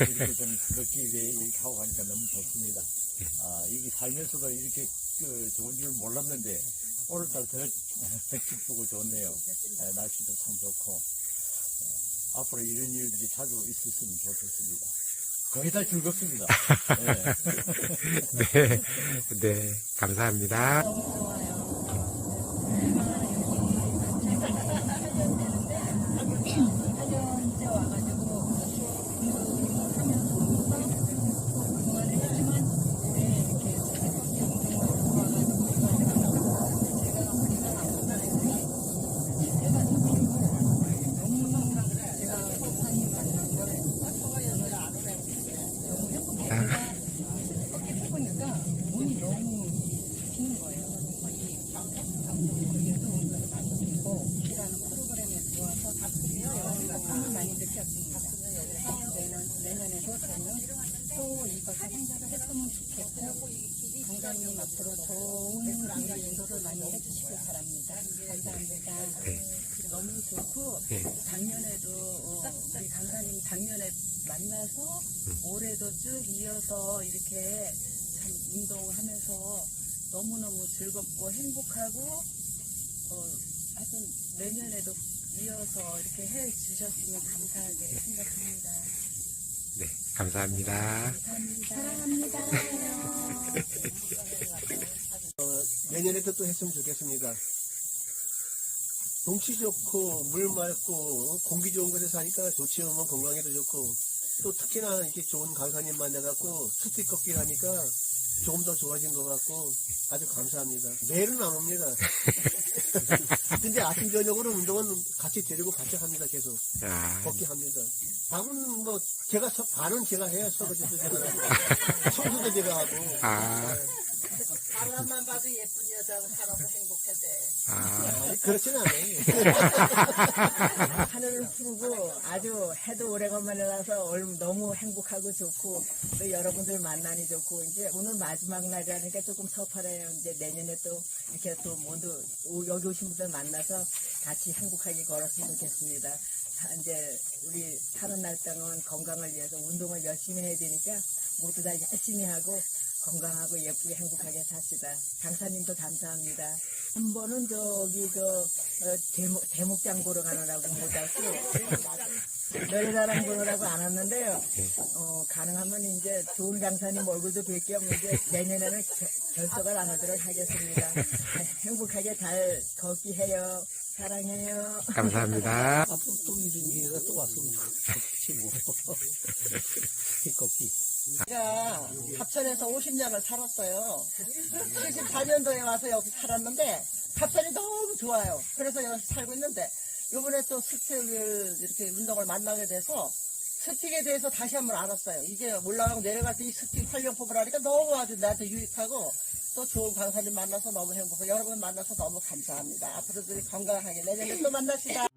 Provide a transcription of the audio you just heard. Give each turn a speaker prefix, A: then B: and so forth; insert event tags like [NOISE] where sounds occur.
A: 이렇게 좀 느끼게 이렇게 하고 가니까 너무 좋습니다. 아, 이게 살면서도 이렇게 그 좋은 줄 몰랐는데 오늘따라 더 [LAUGHS] 기쁘고 좋네요. 예, 날씨도 참 좋고 예, 앞으로 이런 일들이 자주 있었으면 좋겠습니다. 거의 다 즐겁습니다. [LAUGHS] 예.
B: 네, 네, 감사합니다.
C: 보니까 몸이 너무 잡히는 거예요. 거의 방송국에도 이라는 프로그램에 들어와서 영감을 많이 느꼈습니다. 그래서 내년, 내년에도 저는 또 이것을 행사를 했으면 좋겠고 강사님 앞으로 좋은 인도를 많이 해주시길 바랍니다. 감사합니다.
B: 네.
C: 너무 좋고
B: 네.
C: 작년에도 어, 우리 강사님 작년에 만나서 올해도 쭉 이어서 이렇게 참 운동하면서 너무너무 즐겁고 행복하고 어, 하여튼 내년에도 이어서 이렇게 해 주셨으면 감사하게 생각합니다.
B: 네, 감사합니다.
C: 사랑합니다.
D: 내년에도 또 했으면 좋겠습니다. 동치 좋고 물 맑고 공기 좋은 곳에 사니까 좋지요. 뭐 건강에도 좋고 또 특히나 이렇게 좋은 강사님 만나갖고 스틱 걷기 하니까 조금 더 좋아진 것 같고 아주 감사합니다. 매일은 안 옵니다. [LAUGHS] 근데 아침 저녁으로 운동은 같이 데리고 같이 합니다. 계속
B: 아,
D: 걷기 합니다. 밥은 뭐 제가 서- 반은 제가 해요. 설거지도 [LAUGHS] 제가 하고 [LAUGHS] 청소도 제가 하고
B: 아,
E: 사람만 봐도 예쁜 여자가 살아서 행복해돼.
B: 아,
D: 그렇진 않아요. [LAUGHS]
E: 하늘을 푸르고 아주 해도 오래간만에 나서 얼- 너무 행복하고 좋고 또 여러분들 만나니 좋고 이제 오늘 마지막 날이라니까 조금 섭하네요. 이제 내년에 또 이렇게 또 모두 오- 여기 오신 분들 만나서 같이 행복하게 걸었으면 좋겠습니다. 자, 이제 우리 사는 날 동안 건강을 위해서 운동을 열심히 해야 되니까 모두 다 열심히 하고 건강하고 예쁘게 행복하게 삽시다. 강사님도 감사합니다. 한 번은 저기 저 어, 대목, 대목장 보러 가느라고 못 왔고 노래자랑 보느라고 안 왔는데요. 어, 가능하면 이제 좋은 강사님 얼굴도 뵐 겸 이제 내년에는 겨- 결석을 안 하도록 하겠습니다. 행복하게 잘 걷기 해요. 사랑해요.
B: 감사합니다.
D: 앞으로 또 이런 기회가 또 왔으면 좋겠지 걷기.
E: 제가 합천에서 50년을 살았어요. 74년도에 와서 여기 살았는데 합천이 너무 좋아요. 그래서 여기 살고 있는데 이번에 또 스틱을 이렇게 운동을 만나게 돼서 스틱에 대해서 다시 한번 알았어요. 이제 올라가고 내려갈 때 이 스틱 활용법을 하니까 너무 아주 나한테 유익하고 또 좋은 강사님 만나서 너무 행복하고 여러분 만나서 너무 감사합니다. 앞으로도 건강하게 내년에 또 만납시다.